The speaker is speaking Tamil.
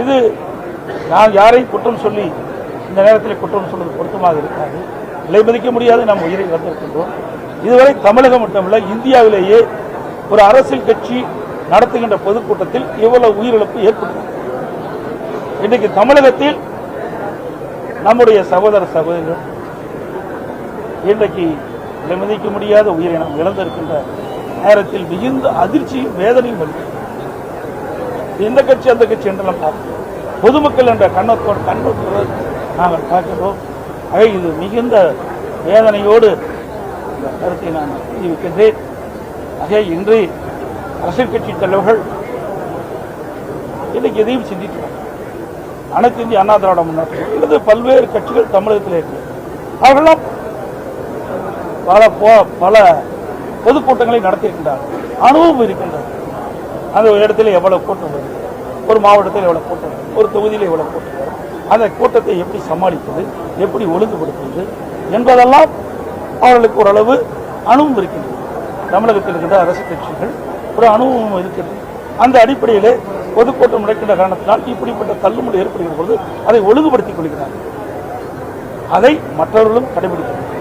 இது நான் யாரையும் குற்றம் சொல்லி இந்த நேரத்தில் குற்றம் சொல்வது பொருத்தமாக இருக்காது. விலை மதிக்க முடியாத நாம் உயிரை வந்திருக்கின்றோம் இதுவரை தமிழகம் மட்டுமல்ல இந்தியாவிலேயே ஒரு அரசியல் கட்சி நடத்துகின்ற பொதுக்கூட்டத்தில் இவ்வளவு உயிரிழப்பு ஏற்பட்டது இன்றைக்கு தமிழகத்தில் நம்முடைய சகோதர சகோதரிகள் இன்றைக்கு விலை மதிக்க முடியாத உயிரை நாம் இழந்திருக்கின்ற நேரத்தில் மிகுந்த அதிர்ச்சியும் வேதனையும் வருகிறது இந்த கட்சி அந்த கட்சி என்றெல்லாம் பார்க்கிறோம் பொதுமக்கள் என்ற கண்ணத்தோடு கண்ணோட்டோடு நாங்கள் பார்க்கிறோம் ஆக இது மிகுந்த வேதனையோடு இந்த கருத்தை நான் தெரிவிக்கின்றேன். ஆக இன்று அரசியல் கட்சி தலைவர்கள் இன்னைக்கு எதையும் சிந்திக்கிறார் அனைத்து இந்திய அண்ணா திராவிட முன்னேற்றம் அல்லது பல்வேறு கட்சிகள் தமிழகத்தில் இருக்கு. அவர்களெல்லாம் பல போ- பல பொதுக்கூட்டங்களை நடத்தியிருக்கின்றார் அனுபவம் இருக்கின்றது. அந்த ஒரு இடத்துல எவ்வளவு கூட்டம் வருது? ஒரு மாவட்டத்தில் எவ்வளவு கூட்டம் வரும் ஒரு தொகுதியில் எவ்வளவு கூட்டம் வரும் அந்த கூட்டத்தை எப்படி சமாளிப்பது? எப்படி ஒழுங்குபடுத்துவது? என்பதெல்லாம் அவர்களுக்கு ஓரளவு அனுபவம் இருக்கின்றது. தமிழகத்தில் இருக்கின்ற அரசு கட்சிகள் ஒரு அனுபவம் இருக்கிறது அந்த அடிப்படையிலே பொதுக்கூட்டம் நடக்கின்ற காரணத்தினால் இப்படிப்பட்ட தள்ளுமுறை ஏற்படுகிற பொழுது அதை ஒழுங்குபடுத்திக் கொள்கிறார்கள். அதை மற்றவர்களும் கடைபிடிக்கிறார்கள்